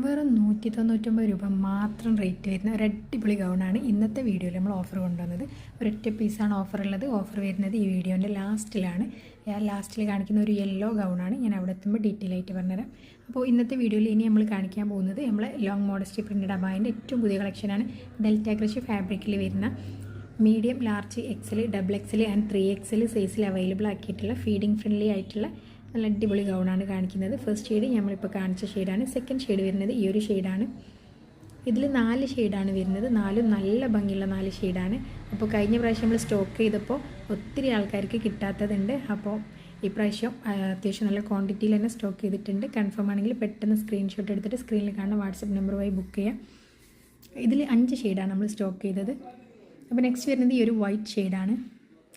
വെറും നൂറ്റി തൊണ്ണൂറ്റൊമ്പത് രൂപ മാത്രം റേറ്റ് വരുന്ന ഒരു അടിപൊളി ഗൗണാണ് ഇന്നത്തെ വീഡിയോയിൽ നമ്മൾ ഓഫർ കൊണ്ടുവന്നത്. ഒരൊറ്റ പീസാണ് ഓഫർ ഉള്ളത്. ഓഫർ വരുന്നത് ഈ വീഡിയോന്റെ ലാസ്റ്റിലാണ് ഞാൻ ലാസ്റ്റിൽ കാണിക്കുന്ന ഒരു യെല്ലോ ഗൗണാണ് ഞാൻ അവിടെ എത്തുമ്പോൾ ഡീറ്റെയിൽ ആയിട്ട് പറഞ്ഞുതരാം. അപ്പോൾ ഇന്നത്തെ വീഡിയോയിൽ ഇനി നമ്മൾ കാണിക്കാൻ പോകുന്നത് നമ്മൾ ലോങ് മോഡസ്റ്റി പ്രിന്റഡ് അബായന്റെ ഏറ്റവും പുതിയ കളക്ഷനാണ് ഡെൽറ്റ ക്രഷ് ഫാബ്രിക്കിൽ വരുന്ന medium large XL double XL and three XL സൈസിൽ അവൈലബിൾ ആക്കിയിട്ടുള്ള ഫീഡിംഗ് ഫ്രണ്ട്ലി ആയിട്ടുള്ള നല്ല അടിപൊളി ഗൗണാണ് കാണിക്കുന്നത്. ഫസ്റ്റ് ഷെയ്ഡ് നമ്മളിപ്പോൾ കാണിച്ച ഷെയ്ഡാണ് സെക്കൻഡ് ഷെയ്ഡ് വരുന്നത് ഈ ഒരു ഷെയ്ഡാണ് ഇതിൽ നാല് ഷെയ്ഡാണ് വരുന്നത്. നാലും നല്ല ഭംഗിയുള്ള നാല് ഷെയ്ഡാണ് അപ്പോൾ കഴിഞ്ഞ പ്രാവശ്യം നമ്മൾ സ്റ്റോക്ക് ചെയ്തപ്പോൾ ഒത്തിരി ആൾക്കാർക്ക് കിട്ടാത്തതുണ്ട്. അപ്പോൾ ഈ പ്രാവശ്യം ആ, അത്യാവശ്യം നല്ല ക്വാണ്ടിറ്റിയിൽ തന്നെ സ്റ്റോക്ക് ചെയ്തിട്ടുണ്ട്. കൺഫേം ആണെങ്കിൽ പെട്ടെന്ന് സ്ക്രീൻഷോട്ട് എടുത്തിട്ട് സ്ക്രീനിൽ കാണുന്ന വാട്സപ്പ് നമ്പർ വഴി ബുക്ക് ചെയ്യാം. ഇതിൽ അഞ്ച് ഷെയ്ഡാണ് നമ്മൾ സ്റ്റോക്ക് ചെയ്തത്. അപ്പോൾ നെക്സ്റ്റ് വരുന്നത് ഈ ഒരു വൈറ്റ് ഷെയ്ഡാണ്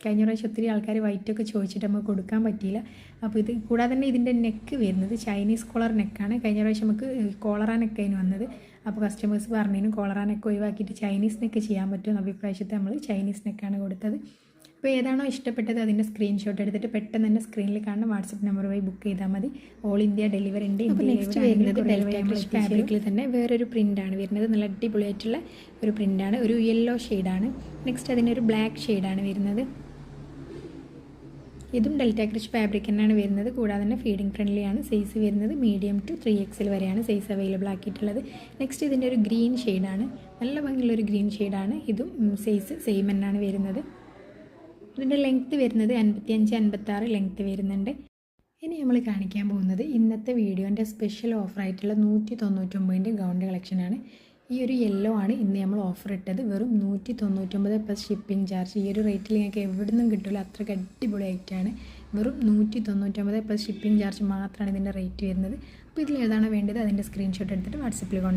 കഴിഞ്ഞ പ്രാവശ്യം ഒത്തിരി ആൾക്കാർ വൈറ്റൊക്കെ ചോദിച്ചിട്ട് നമുക്ക് കൊടുക്കാൻ പറ്റിയില്ല. അപ്പോൾ ഇത് കൂടാതെ തന്നെ ഇതിന്റെ നെക്ക് വരുന്നത് ചൈനീസ് കോളർ നെക്കാണ് കഴിഞ്ഞ പ്രാവശ്യം നമുക്ക് കോളറ നെക്ക് അതിന് വന്നത്. അപ്പോൾ കസ്റ്റമേഴ്സ് പറഞ്ഞതിന് കോളറ നെക്ക് ഒഴിവാക്കിയിട്ട് ചൈനീസ് നെക്ക് ചെയ്യാൻ പറ്റുമെന്ന് അഭിപ്രായത്തെ നമ്മൾ ചൈനീസ് നെക്കാണ് കൊടുത്തത്. അപ്പോൾ ഏതാണോ ഇഷ്ടപ്പെട്ടത് അതിന്റെ സ്ക്രീൻഷോട്ട് എടുത്തിട്ട് പെട്ടെന്ന് തന്നെ സ്ക്രീനിൽ കാണുന്ന വാട്സപ്പ് നമ്പർ വഴി ബുക്ക് ചെയ്താൽ മതി. ഓൾ ഇന്ത്യ ഡെലിവറി ഉണ്ട്. നെക്സ്റ്റ് വരുന്നത് ഫാബ്രിക്കിൽ തന്നെ വേറൊരു പ്രിന്റാണ്. വരുന്നത് നല്ല അടിപൊളിയായിട്ടുള്ള ഒരു പ്രിന്റാണ്. ഒരു യെല്ലോ ഷെയ്ഡാണ്. നെക്സ്റ്റ് അതിനൊരു ബ്ലാക്ക് ഷെയ്ഡാണ് വരുന്നത്. ഇതും ഡെൽറ്റ ക്രിച്ച് ഫാബ്രിക് തന്നെയാണ് വരുന്നത്. കൂടാതെ തന്നെ ഫീഡിംഗ് ഫ്രണ്ട്ലി ആണ് സൈസ് വരുന്നത്. മീഡിയം ടു ത്രീ എക്സിൽ വരെയാണ് സൈസ് അവൈലബിൾ ആക്കിയിട്ടുള്ളത്. നെക്സ്റ്റ് ഇതിന്റെ ഒരു ഗ്രീൻ ഷെയ്ഡാണ്. നല്ല ഭംഗിയുള്ള ഒരു ഗ്രീൻ ഷെയ്ഡാണ്. ഇതും സൈസ് സെയിം തന്നെയാണ് വരുന്നത്. ഇതിന്റെ ലെങ്ത്ത് വരുന്നത് അൻപത്തിയഞ്ച് അൻപത്താറ് ലെങ്ത്ത് വരുന്നുണ്ട്. ഇനി നമ്മൾ കാണിക്കാൻ പോകുന്നത് ഇന്നത്തെ വീഡിയോന്റെ സ്പെഷ്യൽ ഓഫറായിട്ടുള്ള നൂറ്റി തൊണ്ണൂറ്റൊമ്പതിന്റെ ഗൗണിന്റെ കളക്ഷനാണ് ഈ ഒരു യെല്ലോ ആണ് ഇന്ന് നമ്മൾ ഓഫർ ഇട്ടത്. വെറും നൂറ്റി തൊണ്ണൂറ്റൊമ്പത് പ്ലസ് ഷിപ്പിംഗ് ചാർജ് ഈ ഒരു റേറ്റിൽ നിങ്ങൾക്ക് എവിടെ നിന്നും കിട്ടില്ല അത്രയ്ക്ക് അടിപൊളി ആയിട്ടാണ് വെറും നൂറ്റി തൊണ്ണൂറ്റൊമ്പത് പ്ലസ് ഷിപ്പിംഗ് ചാർജ് മാത്രമാണ് ഇതിന്റെ റേറ്റ് വരുന്നത്. അപ്പോൾ ഇതിൽ ഏതാണ് വേണ്ടത് അതിന്റെ സ്ക്രീൻഷോട്ട് എടുത്തിട്ട് വാട്സപ്പിൽ കൊണ്ട്